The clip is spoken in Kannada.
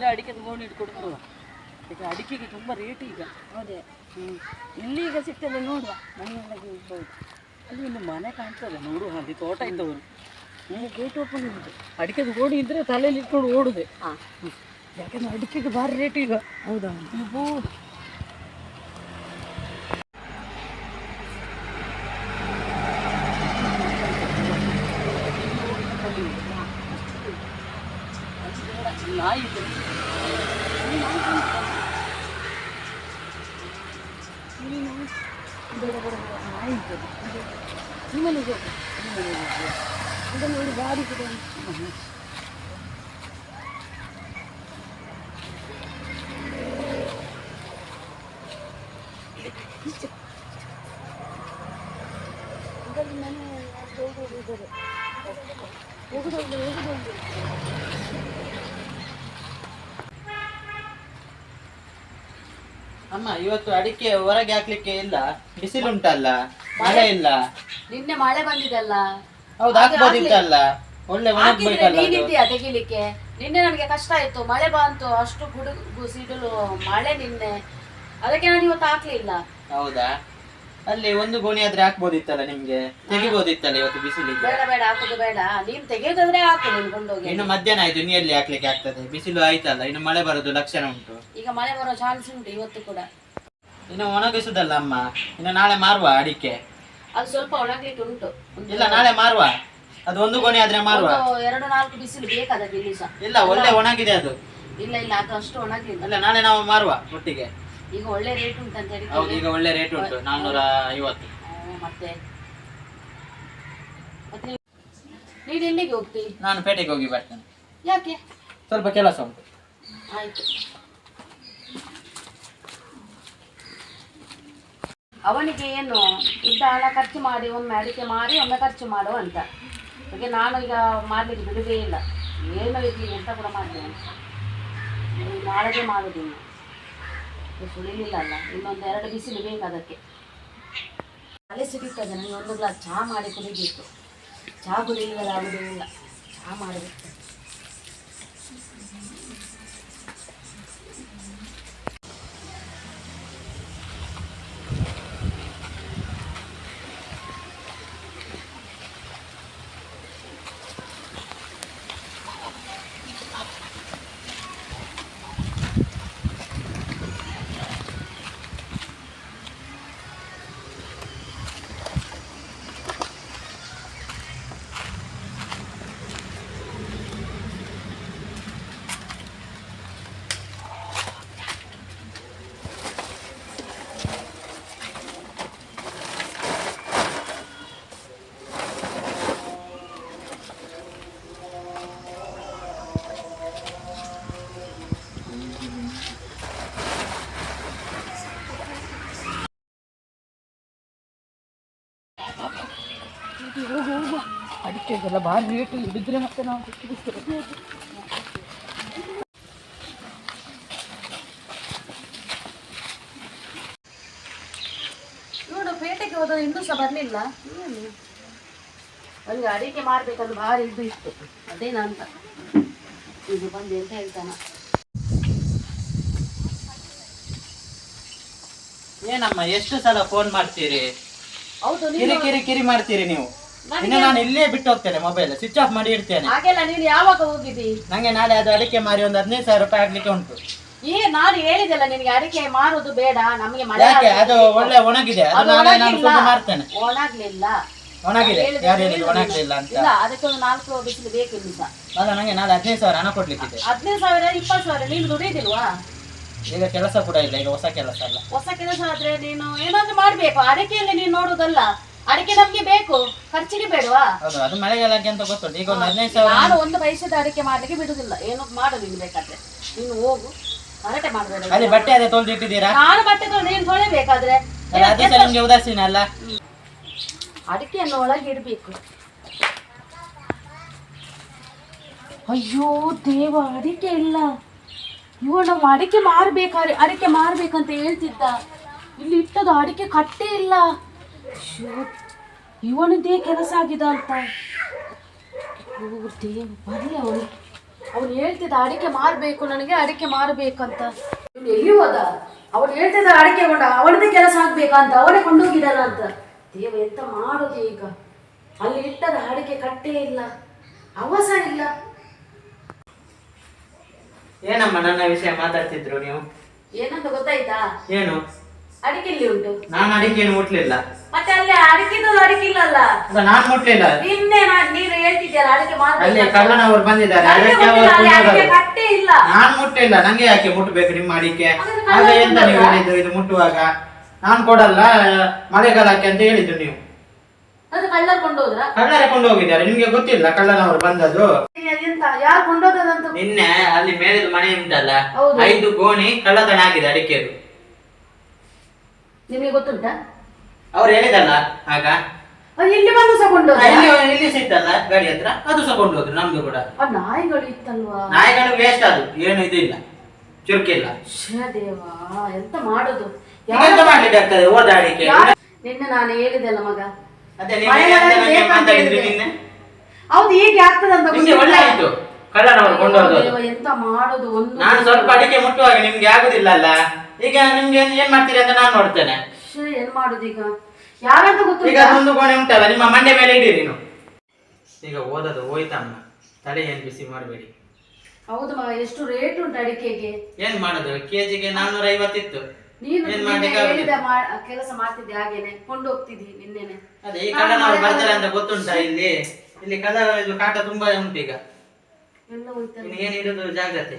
ಇದ್ರೆ ಅಡಿಕೆ ತಗೊಂಡು ಇಟ್ಕೊಂಡು ಬರುವ ಈಗ ಅಡಿಕೆಗೆ ತುಂಬ ರೇಟ್ ಈಗ. ಹೌದೇ. ಇಲ್ಲಿ ಈಗ ಸಿಗ್ತದೆ ನೋಡುವ. ಮನೆಯೊಳಗೆ ಇರ್ಬೋದು ಅಲ್ಲಿ ಒಂದು ಮನೆ ಕಾಣ್ತದೆ ನೋಡು ಅಲ್ಲಿ ತೋಟ ಇದ್ದವರು ಗೇಟ್ ಓಪನ್ ಇದ್ದು ಅಡಿಕೆದು ಗೋಣಿ ಇದ್ರೆ ತಲೆಯಲ್ಲಿ ಇಟ್ಕೊಂಡು ಓಡುದೆ. ಹಾಂ. ಯಾಕಂದ್ರೆ ಅಡಿಕೆಗೆ ಭಾರಿ ರೇಟ್ ಈಗ. ಹೌದಾ 지금 아이들 우리는 내가 보는 아이들 이만해 줘 이만해 줘 이건 우리 말이 그래 진짜 이거 이만해 여기서 여기서 여기서 ಅಮ್ಮ ಇವತ್ತು ಅಡಿಕೆ ಹೊರಗೆ ಹಾಕ್ಲಿಕ್ಕೆ ಇಲ್ಲ. ಬಿಸಿಲುಂಟಲ್ಲ ಮಳೆ ಇಲ್ಲ. ನಿನ್ನೆ ಮಳೆ ಬಂದಿದಲ್ಲ. ಹೌದು ಹಾಕ್ಬೋದಿತ್ತಲ್ಲ ಒಳ್ಳೆ ಹಾಕಿದ್ರೆ ಒಣಗ್ಬೇಕಲ್ಲ ಅದು. ನೀನಿದ್ದೀಯಾ ತೆಗಿಲಿಕ್ಕೆ? ನಿನ್ನೆ ನನಗೆ ಕಷ್ಟ ಆಯ್ತು. ಮಳೆ ಬಂತು. ಅಷ್ಟು ಗುಡುಗು ಸಿಡಿಲು ಮಳೆ ನಿನ್ನೆ. ಅದಕ್ಕೆ ನಾನು ಇವತ್ತು ಹಾಕ್ಲಿಲ್ಲ. ಹೌದಾ? ಅಲ್ಲಿ ಒಂದು ಗೋಣಿ ಆದ್ರೆ ಹಾಕ್ಬೋದಿತ್ತಲ್ಲ ನಿಮ್ಗೆ? ತೆಗಿಬೋದಿತ್ತಲ್ಲ ಇವತ್ತು ಬಿಸಿಲಿಗೆ? ಬೇಡ ಬೇಡ ಹಾಕುದು ಬೇಡ. ನೀನ್ ತೆಗೆಯೋದಾದ್ರೆ ಹಾಕು ನೀನು ಕೊಂಡೋಗಿ. ಇನ್ನು ಮಧ್ಯಾಹ್ನ ಆಯ್ತು ಇನ್ನು ಎಲ್ಲಿ ಹಾಕ್ಲಿಕ್ಕೆ ಆಗ್ತದೆ? ಬಿಸಿಲು ಆಯ್ತಲ್ಲ ಇನ್ನು ಮಳೆ ಬರೋದು ಲಕ್ಷಣ ಉಂಟು. ಈಗ ಮಳೆ ಬರೋ ಚಾನ್ಸ್ ಉಂಟು ಇವತ್ತು ಕೂಡ. ಇನ್ನು ಒಣಗಿಸುದಲ್ಲ ಅಮ್ಮ? ಇನ್ನು ನಾಳೆ ಮಾರುವ ಅಡಿಕೆ? ಅದು ಸ್ವಲ್ಪ ಒಣಗ್ಲಿಕ್ಕೆ ಉಂಟು. ಒಂದು- ಇಲ್ಲ ನಾಳೆ ಮಾರುವ. ಅದು ಒಂದು ಗೋಣಿ ಆದ್ರೆ ಮಾರುವ. ಒಂದು ಎರಡು ನಾಲ್ಕು ಬಿಸಿಲು ಬೇಕಾದ ಇಲ್ಲಿ ಸಹ ಇಲ್ಲ ಒಳ್ಳೆ ಒಣಗಿದೆ ಅದು. ಇಲ್ಲ ಇಲ್ಲ ಅದು ಅಷ್ಟು ಒಣಗಿಲ್ಲ. ಅಲ್ಲ ನಾಳೆ ನಾವು ಮಾರುವ ಒಟ್ಟಿಗೆ? ಈಗ ಒಳ್ಳೆ ರೇಟ್ ಉಂಟಂತ ಹೇಳಿ ಹೌದು ಈಗ ಒಳ್ಳೆ ರೇಟ್ ಉಂಟು ನಾನ್ನೂರ ಐವತ್ತು ಮತ್ತೆ? ಮತ್ತೆ ನೀ- ನೀನು ಎಲ್ಲಿಗೆ ಹೋಗ್ತಿ? ನಾನು ಪೇಟೆಗೆ ಹೋಗಿ ಬರ್ತೇನೆ. ಯಾಕೆ? ಸ್ವಲ್ಪ ಕೆಲಸ ಉಂಟು. ಆಯ್ತು. ಅವನಿಗೆ ಏನು ಇದ್ದ ಹಣ ಖರ್ಚು ಮಾಡಿ ಒಮ್ಮೆ ಅಡಿಕೆ ಮಾರಿ ಒಮ್ಮೆ ಖರ್ಚು ಮಾಡು ಅಂತ. ಹಾಗೆ ನಾನು ಈಗ ಮಾಡಲಿಕ್ಕೆ ಬಿಡುವುದೇ ಇಲ್ಲ. ಏನು ಇರಲಿ ಎಂತ ಕೂಡ ಮಾಡ್ತೇನೆ. ನಾಳೆಗೆ ಮಾಡುದಿಲ್ಲ. ಸುಳಿಲಿಲ್ಲ ಅಲ್ಲ. ಇನ್ನೊಂದು ಎರಡು ಬಿಸಿಲು ಬೇಕು ಅದಕ್ಕೆ. ತಲೆ ಸಿಗುತ್ತದೆ ನನಗೆ ಒಂದು ಗ್ಲಾಸ್ ಚಹಾ ಮಾಡಿ ಕುಡಿಬೇಕು ಚಹಾ ಕುಡಿಯಲಿಲ್ಲ ಆಗುವುದಿಲ್ಲ ಚಹಾ ಮಾಡಬೇಕು ಹೋಗು ಹೋಗು ಅಡಿಕೆಗೆಲ್ಲ ಭಾರಿ ರೇಟ್ ಹಿಡಿದ್ರೆ ಮತ್ತೆ ನಾವು ನೋಡು ಪೇಟೆಗೆ ಹೋದ ಇನ್ನೂ ಸಹ ಬರಲಿಲ್ಲ. ಅಲ್ಲಿ ಅಡಿಕೆ ಮಾಡ್ಬೇಕಂದ್ರೆ ಭಾರಿ ಇದು ಇತ್ತು. ಅದೇನಂತ ಇದು ಬಂದು ಎಂತ ಹೇಳ್ತಾನ. ಏನಮ್ಮ ಎಷ್ಟು ಸಲ ಫೋನ್ ಮಾಡ್ತೀರಿ? ಹೌದು ಕಿರಿ ಕಿರಿ ಕಿರಿ ಮಾಡ್ತೀರಿ ನೀವು? ಇನ್ನು ನಾನು ಇಲ್ಲೇ ಬಿಟ್ಟು ಹೋಗ್ತೇನೆ ಮೊಬೈಲ್ ಸ್ವಿಚ್ ಆಫ್ ಮಾಡಿ ಇಡ್ತೇನೆ. ಹಾಗೆಲ್ಲ ನೀನು ಯಾವಾಗ ಹೋಗಿದ್ದಿ? ನಂಗೆ ನಾಳೆ ಅದು ಅಡಿಕೆ ಮಾರಿ ಒಂದು ಹದಿನೈದು ಸಾವಿರ ರೂಪಾಯಿ ಆಗ್ಲಿಕ್ಕೆ ಉಂಟು. ಏ ನಾನು ಹೇಳಿದೆಲ್ಲ ನಿನಗೆ ಅಡಿಕೆ ಮಾರೋದು ಬೇಡ ನಮಗೆ ಮಳೆ ಯಾಕೆ. ಅದು ಒಳ್ಳೆ ಒಣಗಿದೆ. ಅದು ನಾಳೆ ನಾನು. ಸುಮ್ಮನೆ ಮಾರ್ತೇನೆ. ಒಣಗ್ಲಿಲ್ಲ. ಒಣಗಿದೆ. ಯಾರು ಹೇಳಿದ್ರು. ಒಣಗಲಿಲ್ಲ ಅಂತ? ಇಲ್ಲ ಅದಕ್ಕೆ ಒಂದು ನಾಲ್ಕು ಬಿಸಿಲು ಬೇಕು ಇಲ್ಲಿ ಸಹ ಅಲ್ಲ ನಂಗೆ ನಾಳೆ ಹದಿನೈದು ಸಾವಿರ ಹಣ ಕೊಡ್ಲಿಕ್ಕಿದೆ. ಹದಿನೈದು ಸಾವಿರ ಇಪ್ಪತ್ತು ಸಾವಿರ ನೀನು ದುಡಿದಿಲ್ವಾ ಈಗ ಕೆಲಸ ಕೂಡ ಇಲ್ಲ ಈಗ ಹೊಸ ಕೆಲಸ ಅಲ್ಲ. ಹೊಸ ಕೆಲಸ ಆದ್ರೆ ನೀನು ಏನಾದ್ರೂ ಮಾಡ್ಬೇಕು. ಅಡಿಕೆಯಲ್ಲಿ ನೀನು ನೋಡುದಲ್ಲ. ಅಡಿಕೆ ನಮ್ಗೆ ಬೇಕು. ಖರ್ಚಿಗೆ ಬೇಡವಾ? ಹೌದು ಅದು ಮಳೆಗಾಲಕ್ಕೆ ಅಂತ ಗೊತ್ತುಂಟು. ಈಗ ಒಂದು ಹದಿನೈದು ಸಾವಿರ ನಾನು ಒಂದು ಪೈಸದ ಅಡಿಕೆ ಮಾಡ್ಲಿಕ್ಕೆ ಬಿಡುದಿಲ್ಲ. ಏನು ಮಾಡು ಇಲ್ಲಿ ಬೇಕಾದ್ರೆ? ನೀನು ಹೋಗು. ಹರಟೆ ಮಾಡಬೇಡ ಅಲ್ಲಿ ಬಟ್ಟೆ ಅದೇ ತೊಳೆದು ಇಟ್ಟಿದ್ದೀರಾ? ನಾನು ಬಟ್ಟೆ ತೊಳೆದು ನೀನು ತೊಳೆಬೇಕಾದ್ರೆ. ಅಲ್ಲ, ಅದೇ ಸಹ ನಿಮ್ಗೆ ಉದಾಸೀನ ಅಲ್ಲ ಅಡಿಕೆಯನ್ನು ಒಳಗೆ ಇಡಬೇಕು. ಅಯ್ಯೋ ದೇವ ಅಡಿಕೆ ಇಲ್ಲ. ಇವ ನಾವು ಅಡಿಕೆ ಮಾರ್ಬೇಕಾದ್ರೆ ಅಡಿಕೆ ಮಾರ್ಬೇಕಂತ ಹೇಳ್ತಿದ್ದ. ಇಲ್ಲಿ ಇಟ್ಟದ ಅಡಿಕೆ ಕಟ್ಟೆ ಇಲ್ಲ. ಅಯ್ಯೋ, ಇವನದ್ದೇ ಕೆಲಸ ಆಗಿದೆ ಅಂತ. ಬರಲಿ ಅವನು ಅವನು ಹೇಳ್ತಿದ್ದ ಅಡಿಕೆ ಮಾರಬೇಕು ನನಗೆ ಅಡಿಕೆ ಮಾರಬೇಕಂತ. ಇವ್ನು ಎಲ್ಲಿ ಹೋದ? ಅವನು ಹೇಳ್ತಿದ್ದ ಅಡಿಕೆ ಕೊಂಡ ಅವನದೇ ಕೆಲಸ ಆಗ್ಬೇಕಂತ ಅವನೇ ಕೊಂಡೋಗಿದ್ದಾನ ಅಂತ. ದೇವ ಎಂತ ಮಾಡೋದು ಈಗ? ಅಲ್ಲಿ ಇಟ್ಟದ ಅಡಿಕೆ ಕಟ್ಟೇ ಇಲ್ಲ ಅವಸ ಇಲ್ಲ. ಏನಮ್ಮ ನನ್ನ ವಿಷಯ ಮಾತಾಡ್ತಿದ್ರು ನೀವು? ಏನಂತ ಗೊತ್ತಾಯ್ತಾ? ಏನು? ಅಡಿಕೆ ಇಲ್ಲಿ ಉಂಟು? ನಾನು ಅಡಿಕೆಯನ್ನು ಮುಟ್ಲಿಲ್ಲ. ಮತ್ತೆ ಅಲ್ಲಿ ಅಡಕಿದ್ದು ಅಡಿಕೆ ಇಲ್ಲಲ್ಲ ಅಲ್ಲ ನಾನು ಮುಟ್ಲಿಲ್ಲ ನಿನ್ನೆ ನಾನ್- ನೀನು ಹೇಳ್ತಿದ್ಯಲ್ಲ ಅಡಿಕೆ ಅಲ್ಲಿ ಮಾರಬೇಕು ಕಳ್ಳನವರು ಬಂದಿದ್ದಾರೆ. ಅದಕ್ಕೆ ಅವರು ಅಲ್ಲಿ. ಕಟ್ಟೇ ಇಲ್ಲ. ನಾನ್ ಮುಟ್ಟಿಲ್ಲ ನಂಗೆ ಯಾಕೆ ಮುಟ್ಬೇಕು ನಿಮ್ಮ ಅಡಿಕೆ? ಕಳ್ಳ ಎಂತ ನೀವು? ಹೇಳಿದ್ದು? ಇದು ಮುಟ್ಟುವಾಗ? ನಾನ್ ಕೊಡಲ್ಲ ಮಳೆಗಾಲಕ್ಕೆ ಅಂತ ಹೇಳಿದ್ದು ನೀವು. ಅದು ಕಳ್ಳರ್ ಕೊಂಡೋದ್ರ? ಕಳ್ಳರ ಕೊಂಡು ಹೋಗಿದ್ದಾರೆ ನಿಮ್ಗೆ ಗೊತ್ತಿಲ್ಲ ಕಳ್ಳನವರು ಬಂದದ್ದು. ಎಂತ ಯಾರು ಕೊಂಡೋದಂತ ನಿನ್ನೆ ಅಲ್ಲಿ ಮೇಲಿದ ಮನೆ ಉಂಟಲ್ಲ. ಐದು ಗೋಣಿ ಕಳ್ಳತನ ಆಗಿದೆ ಅಡಿಕೆದು. ನಿಮಗೆ ಗೊತ್ತುಂಟಾ? ಅವ್ರು ಹೇಳಿದಲ್ಲ ಆಗ? ಅದು ಇಲ್ಲಿ ಬಂದು ತಗೊಂಡು ಇಲ್ಲಿ ಇಲ್ಲಿ ಸಿಕ್ತಲ್ಲ ಗಾಡಿ ಹತ್ರ ಅದು ತಗೊಂಡು ಹೋದ್ರು ನಮ್ದು ಕೂಡ. ನಾಯಿಗಳು ಇತ್ತಲ್ವಾ? ನಾಯಿಗಳು ವೇಸ್ಟ್ ಅದು ಏನು ಇದು ಇಲ್ಲ ಚುರುಕಿಲ್ಲ ದೇವಾ ಎಂತ ಮಾಡುದು? ಎಂತ ಮಾಡ್ಲಿಕ್ಕೆ ಆಗ್ತದೆ ಓದಾಡಿಕೆ? ನಿನ್ನೆ ನಾನು ಹೇಳಿದೆಲ್ಲ ಮಗ. ಅದೇ ನೀವು ಮಾತಾಡಿದ್ರಿ. ನಿನ್ನೆ? ಹೌದು ಹೀಗೆ ಆಗ್ತದಂತ ನಿಮ್ಗೆ ಒಳ್ಳೆ ಆಯ್ತು ಕಳ್ಳನವರು ಕೊಂಡೋದು ದೇವ, ಎಂತ ಮಾಡೋದು ಒಂದು ನಾನು ಸ್ವಲ್ಪ ಅಡಿಕೆ ಮುಟ್ಟುವಾಗ ನಿಮ್ಗೆ ಆಗುದಿಲ್ಲ ಅಲ್ಲ? ಈಗ ನಿಮ್ಗೆ ಏನ್- ಮಾಡ್ತೀರಿ ಅಂತ ನಾನು ನೋಡ್ತೇನೆ. ಏನ್ ಮಾಡುದು ಈಗ? ಯಾರಂತ ಈಗ ಗೊತ್ತುಂಟಾ ಅದೊಂದು ಕೋಣೆ ಉಂಟಲ್ಲ ನಿಮ್ಮ ಮಂಡೆ ಮೇಲೆ ಇಡೀರಿ ನೀವು ಈಗ ಓದದು ಹೋಯ್ತಮ್ಮ ತಲೆ ಏನ್ ಬಿಸಿ ಮಾಡಬೇಡಿ. ಹೌದು ಮಗ ಎಷ್ಟು ರೇಟ್ ಉಂಟು ಅಡಿಕೆಗೆ? ಏನ್ ಮಾಡೋದು? ಕೆಜಿಗೆ ನಾನ್ನೂರ ಐವತ್ತಿತ್ತು ನೀನು ಏನ್ ನಿನ್ನೆ ಹೇಳಿದ ಮಾ- ಕೆಲಸ ಮಾಡ್ತಿದ್ದೆ ಹಾಗೇನೆ ಕೊಂಡೋಗ್ತಿದ್ದಿ ನಿನ್ನೆನೆ. ಅದೇ ಈ ಕಳ್ಳನವರು ಬರ್ತಾರೆ ಅಂತ ಗೊತ್ತುಂಟಾ ಇಲ್ಲಿ? ಇಲ್ಲಿ ಕದ ಇದು ಕಾಟ ತುಂಬಾ ಉಂಟು ಈಗ. ಎಲ್ಲ ಹೋಯ್ತಲ್ಲ. ಏನ್ ಇಡುದು ಜಾಗ್ರತೆ?